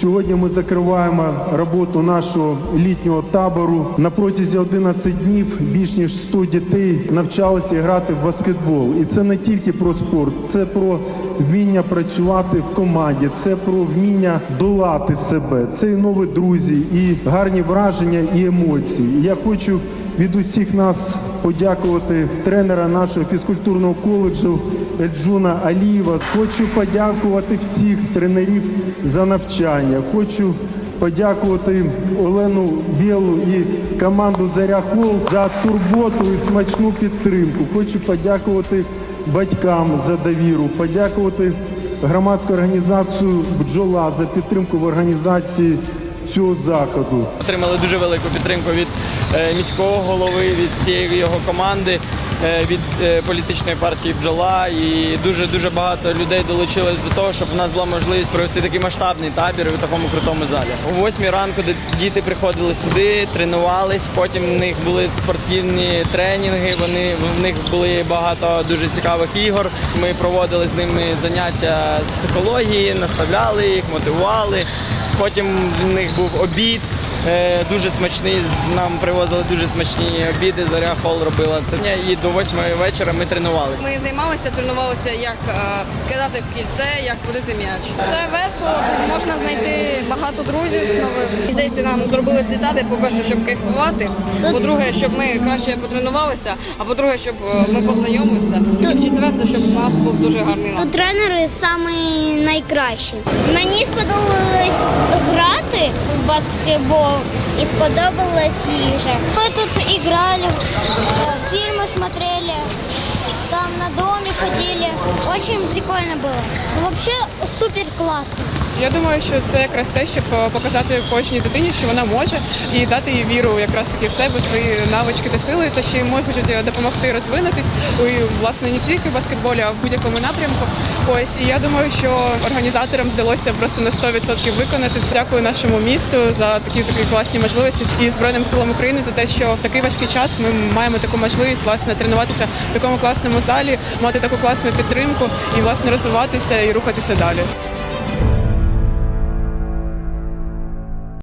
Сьогодні ми закриваємо роботу нашого літнього табору. На протязі 11 днів більш ніж 100 дітей навчалися грати в баскетбол. І це не тільки про спорт, це про вміння працювати в команді, це про вміння долати себе. Це і нові друзі, і гарні враження, і емоції. Я хочу від усіх нас подякувати тренера нашого фізкультурного коледжу Еджуна Алієва. Хочу подякувати всіх тренерів за навчання. Хочу подякувати Олену Білу і команду Заря Хол за турботу і смачну підтримку. Хочу подякувати батькам за довіру, подякувати громадську організацію Бджола за підтримку в організації цього заходу. Отримали дуже велику підтримку від міського голови, від всієї його команди, е, від е, політичної партії бджола. І дуже дуже багато людей долучилось до того, щоб у нас була можливість провести такий масштабний табір у такому крутому залі. О 8 ранку діти приходили сюди, тренувались. Потім в них були спортивні тренінги. Вони в них були багато дуже цікавих ігор. Ми проводили з ними заняття з психології, наставляли їх, мотивували. Потім в них був обід. Е, Дуже смачний, нам привозили дуже смачні обіди. Заря Хол робила це. І до восьмої вечора ми тренувалися. Ми займалися, тренувалися, як е, кидати в кільце, як водити м'яч. Це весело, тут можна знайти багато друзів нових. І здається, нам зробили цей табір, по-перше, щоб кайфувати. По-друге, щоб ми краще потренувалися, а по-друге, щоб е, ми познайомилися. І в-четверте, щоб у нас був дуже гарний Тут тренери самі найкращі. Мені сподобалось грати в баскетбол і сподобалась їжа. Мы тут играли, фильмы смотрели, там на домі ходили. Очень прикольно було. Вообще супер класно. Я думаю, що це якраз те, щоб е, показати кожній дитині, що вона може, і дати їй віру якраз таки в себе, свої навички та сили, та ще й можуть е, допомогти розвинутись і, власне не тільки в баскетболі, а в будь-якому напрямку. Ось і я думаю, що організаторам вдалося просто на 100% виконати це. Дякую нашому місту за такі такі класні можливості і Збройним силам України за те, що в такий важкий час ми маємо таку можливість власне тренуватися в такому класному залі, мати таку класну підтримку і власне розвиватися і рухатися далі.